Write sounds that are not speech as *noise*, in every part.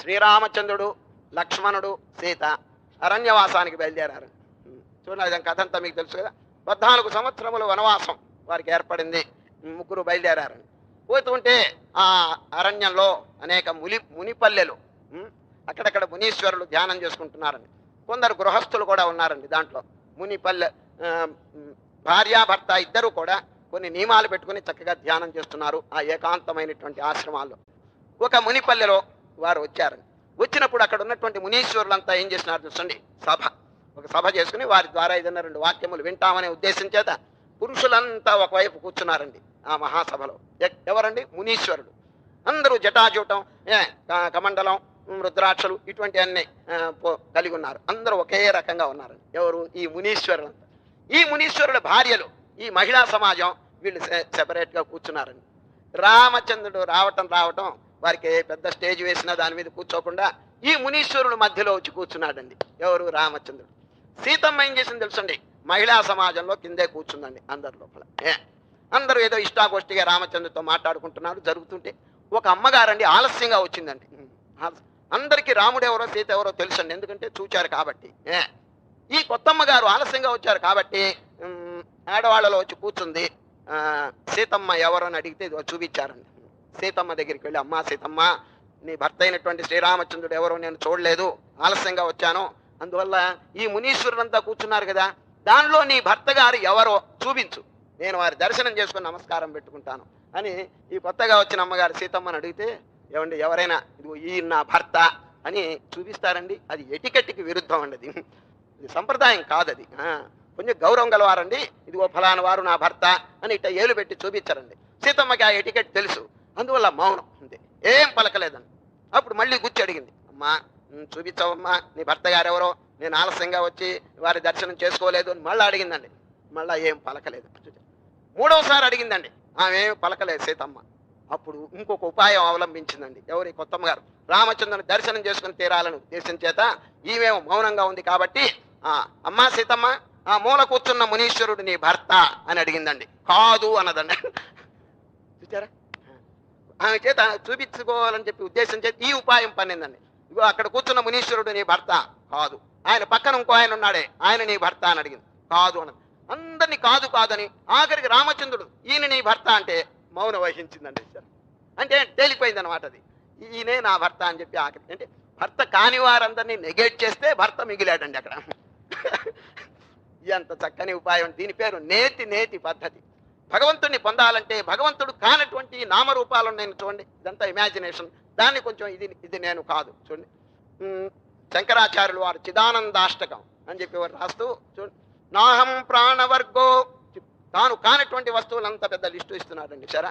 శ్రీరామచంద్రుడు లక్ష్మణుడు సీత అరణ్యవాసానికి బయలుదేరారు. చూడండి కథంతా కథ అంతా మీకు తెలుసు కదా? పద్నాలుగు సంవత్సరములు వనవాసం వారికి ఏర్పడింది. ముగ్గురు బయలుదేరారు. పోతుంటే ఆ అరణ్యంలో అనేక ములి మునిపల్లెలు అక్కడక్కడ మునీశ్వరులు ధ్యానం చేసుకుంటున్నారండి కొందరు గృహస్థులు కూడా ఉన్నారండి దాంట్లో. మునిపల్లె భార్యాభర్త ఇద్దరు కూడా కొన్ని నియమాలు పెట్టుకుని చక్కగా ధ్యానం చేస్తున్నారు ఆ ఏకాంతమైనటువంటి ఆశ్రమాల్లో. ఒక మునిపల్లెలో వారు వచ్చారు. వచ్చినప్పుడు అక్కడ ఉన్నటువంటి మునీశ్వరులంతా ఏం చేసినారు చూసండి సభ. ఒక సభ చేసుకుని వారి ద్వారా ఏదైనా రెండు వాక్యములు వింటామనే ఉద్దేశం చేత పురుషులంతా ఒకవైపు కూర్చున్నారండి ఆ మహాసభలో. ఎ- ఎవరండి? మునీశ్వరుడు. అందరూ జటాజూటం ఏ కమండలం రుద్రాక్షలు ఇటువంటి అన్ని పో- కలిగి ఉన్నారు. అందరూ ఒకే రకంగా ఉన్నారు ఎవరు? ఈ మునీశ్వరులంతా. ఈ మునీశ్వరుల భార్యలు ఈ మహిళా సమాజం వీళ్ళు సెపరేట్గా కూర్చున్నారండి. రామచంద్రుడు రావటం రావటం వారికి పెద్ద స్టేజ్ వేసిన దాని మీద కూర్చోకుండా ఈ మునీశ్వరుడు మధ్యలో వచ్చి కూర్చున్నాడండి. ఎవరు? రామచంద్రుడు. సీతమ్మ ఏం చేసింది తెలుసండి? మహిళా సమాజంలో కిందే కూర్చుందండి అందరి లోపల. ఏ? అందరూ ఏదో ఇష్టాగోష్ఠిగా రామచంద్రుడితో మాట్లాడుకుంటున్నారు జరుగుతుంటే ఒక అమ్మగారండి ఆలస్యంగా వచ్చిందండి. అందరికీ రాముడు ఎవరో సీత ఎవరో తెలుసండి. ఎందుకంటే చూచారు కాబట్టి. ఏ? ఈ కొత్తమ్మ గారు ఆలస్యంగా వచ్చారు కాబట్టి ఆడవాళ్ళలో వచ్చి కూర్చుంది. సీతమ్మ ఎవరని అని అడిగితే చూపించారండి. సీతమ్మ దగ్గరికి వెళ్ళి అమ్మా సీతమ్మ నీ భర్త అయినటువంటి శ్రీరామచంద్రుడు ఎవరో నేను చూడలేదు ఆలస్యంగా వచ్చాను. అందువల్ల ఈ మునీశ్వరులంతా కూర్చున్నారు కదా దానిలో నీ భర్త గారు ఎవరో చూపించు. నేను వారి దర్శనం చేసుకుని నమస్కారం పెట్టుకుంటాను. అని ఈ కొత్తగా వచ్చిన అమ్మగారు సీతమ్మని అడిగితే ఏమండి ఎవరైనా ఇదిగో ఈ నా భర్త అని చూపిస్తారండి. అది ఎటికెట్కి విరుద్ధం అండి అది. ఇది సంప్రదాయం కాదు అది ఆ, కొంచెం గౌరవం గలవారండి. ఇదిగో ఫలానా వారు నా భర్త అని ఇట్ట ఏలు పెట్టి చూపించారండి. సీతమ్మకి ఆ ఎటికెట్ తెలుసు. అందువల్ల మౌనం అంతే ఏం పలకలేదండి. అప్పుడు మళ్ళీ గుచ్చి అడిగింది అమ్మా ఉమ్, చూపించావమ్మా నీ భర్త గారు ఎవరో నేను ఆలస్యంగా వచ్చి వారి దర్శనం చేసుకోలేదు అని మళ్ళీ అడిగిందండి. మళ్ళీ ఏం పలకలేదు. మూడవసారి అడిగిందండి ఆమె ఏం పలకలేదు సీతమ్మ. అప్పుడు ఇంకొక ఉపాయం అవలంబించిందండి. ఎవరి కొత్తమ్మ గారు రామచంద్రుని దర్శనం చేసుకుని తీరాలని ఉద్దేశం చేత ఈమెమో మౌనంగా ఉంది కాబట్టి ఆ అమ్మా సీతమ్మ ఆ మూల కూర్చున్న మునీశ్వరుడు నీ భర్త అని అడిగిందండి. కాదు అన్నదండి. చూచారా? ఆమె చేత చూపించుకోవాలని చెప్పి ఉద్దేశం చేత ఈ ఉపాయం పన్నిందండి. ఇగో అక్కడ కూర్చున్న మునీశ్వరుడు నీ భర్త కాదు. ఆయన పక్కన ఇంకో ఆయన ఉన్నాడే. ఆయన నీ భర్త అని అడిగింది. కాదు అన్నది. అందరినీ కాదు కాదని ఆఖరికి రామచంద్రుడు ఈయన నీ భర్త అంటే మౌనం వహించిందండి సార్. అంటే తేలిపోయింది అనమాట అది. ఈయనే నా భర్త అని చెప్పి ఆఖరి అంటే భర్త కాని వారందరినీ నెగేట్ చేస్తే భర్త మిగిలాడండి అక్కడ. *laughs* ఎంత చక్కని ఉపాయం. దీని పేరు నేతి నేతి పద్ధతి. భగవంతుడిని పొందాలంటే భగవంతుడు కానటువంటి నామరూపాలు నేను చూడండి ఇదంతా ఇమాజినేషన్ దాన్ని కొంచెం ఇది ఇది నేను కాదు చూడండి. శంకరాచార్యులు వారు చిదానందాష్టకం అని చెప్పి రాస్తూ చూడండి. నాహం ప్రాణవర్గో తాను కానటువంటి వస్తువులంతా పెద్ద లిస్టు ఇస్తున్నాడండి సరే?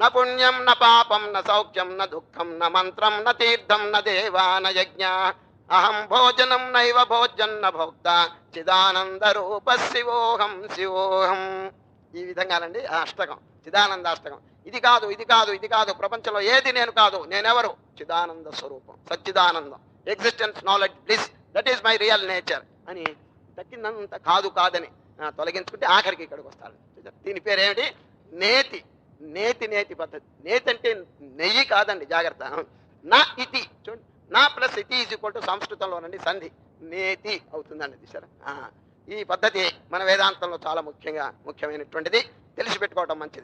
న పుణ్యం న పాపం న సౌఖ్యం న దుఃఖం న మంత్రం న తీర్థం న దేవా న యజ్ఞ. అహం భోజనం నైవ భోజన్న భోక్త చిదానంద రూప శివోహం శివోహం. ఈ విధంగానండి. అష్టకం. చిదానంద అష్టకం. ఇది కాదు ఇది కాదు ఇది కాదు. ప్రపంచంలో ఏది నేను కాదు నేనెవరు? చిదానంద స్వరూపం. సచ్చిదానందం. Existence knowledge bliss that is my real nature అని తక్కినంత కాదు కాదని తొలగించుకుంటే ఆఖరికి ఇక్కడికి వస్తారు దీని పేరు ఏమిటి నేతి. నేతి నేతి పద్ధతి. నేతి అంటే నెయ్యి కాదండి జాగ్రత్త. నా ఇతి. చూడండి. నా ప్లస్ ఇతి ఈజ్ ఈక్వల్ టు సంస్కృతంలోనండి సంధి. నేతి అవుతుందండి సరే ఈ పద్ధతి మన వేదాంతంలో చాలా ముఖ్యంగా ముఖ్యమైనటువంటిది. తెలిసి పెట్టుకోవటం మంచిది.